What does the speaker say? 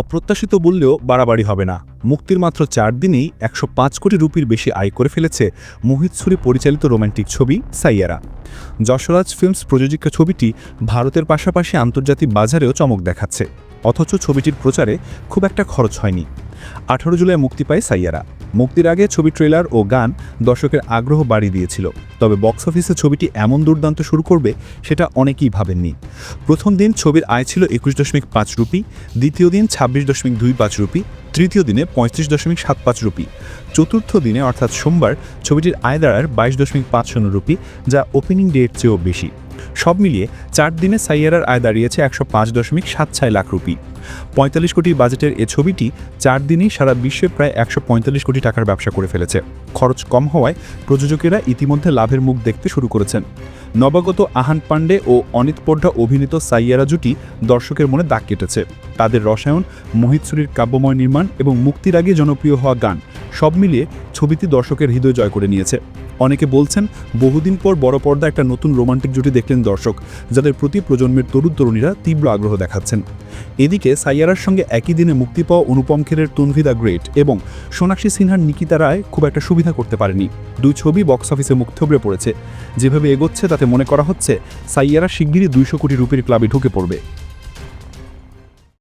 অপ্রত্যাশিত বললেও বাড়াবাড়ি হবে না। মুক্তির মাত্র চার দিনেই একশো পাঁচ কোটি রুপির বেশি আয় করে ফেলেছে মোহিত সুরি পরিচালিত রোমান্টিক ছবি সাইয়ারা। যশরাজ ফিল্মস প্রযোজিত ছবিটি ভারতের পাশাপাশি আন্তর্জাতিক বাজারেও চমক দেখাচ্ছে। অথচ ছবিটির প্রচারে খুব একটা খরচ হয়নি। আঠারো জুলাই মুক্তি পায় সাইয়ারা। মুক্তির আগে ছবি, ট্রেলার ও গান দর্শকের আগ্রহ বাড়িয়ে দিয়েছিল। তবে বক্স অফিসে ছবিটি এমন দুর্দান্ত শুরু করবে সেটা অনেকেই ভাবেননি। প্রথম দিন ছবির আয় ছিল একুশ দশমিক পাঁচ রুপি, দ্বিতীয় দিন ছাব্বিশ দশমিক দুই পাঁচ রুপি, তৃতীয় দিনে পঁয়ত্রিশ দশমিক সাত পাঁচ রুপি। চতুর্থ দিনে, অর্থাৎ সোমবার, ছবিটির আয় দাঁড়ার বাইশ দশমিক পাঁচ শূন্য রুপি, যা ওপেনিং ডেট চেয়েও বেশি। সব মিলিয়ে চার দিনে সাইয়ারার আয় দাঁড়িয়েছে একশো পাঁচ দশমিক সাত ছয় লাখ রুপি। পঁয়তাল্লিশ কোটি বাজেটের এ ছবিটি চার দিনেই সারা বিশ্বে প্রায় একশো পঁয়তাল্লিশ কোটি টাকার ব্যবসা করে ফেলেছে। খরচ কম হওয়ায় প্রযোজকেরা ইতিমধ্যে লাভের মুখ দেখতে শুরু করেছেন। নবাগত আহান পাণ্ডে ও অনিত পোড্ডা অভিনীত সাইয়ারা জুটি দর্শকের মনে দাগ কেটেছে। তাদের রসায়ন মোহিত সুরির কাব্যময় নির্মাণ এবং মুক্তির আগে জনপ্রিয় হওয়া গান সব মিলিয়ে ছবিটি দর্শকের হৃদয় জয় করে নিয়েছে। অনেকে বলছেন, বহুদিন পর বড় পর্দা একটা নতুন রোমান্টিক জুটি দেখলেন দর্শক, যাদের প্রতি প্রজন্মের তরুণ তরুণীরা তীব্র আগ্রহ দেখাচ্ছেন। এদিকে সাইয়ারার সঙ্গে একই দিনে মুক্তি পাওয়া অনুপম খেরের তনভি দ্য গ্রেট এবং সোনাক্ষী সিনহার নিকিতা রায় খুব একটা সুবিধা করতে পারেনি। দুই ছবি বক্স অফিসে মুখ থবড়ে পড়েছে। যেভাবে এগোচ্ছে, তাতে মনে করা হচ্ছে, সাইয়ারা শিগগিরই দুইশো কোটি রুপির ক্লাবে ঢুকে পড়বে।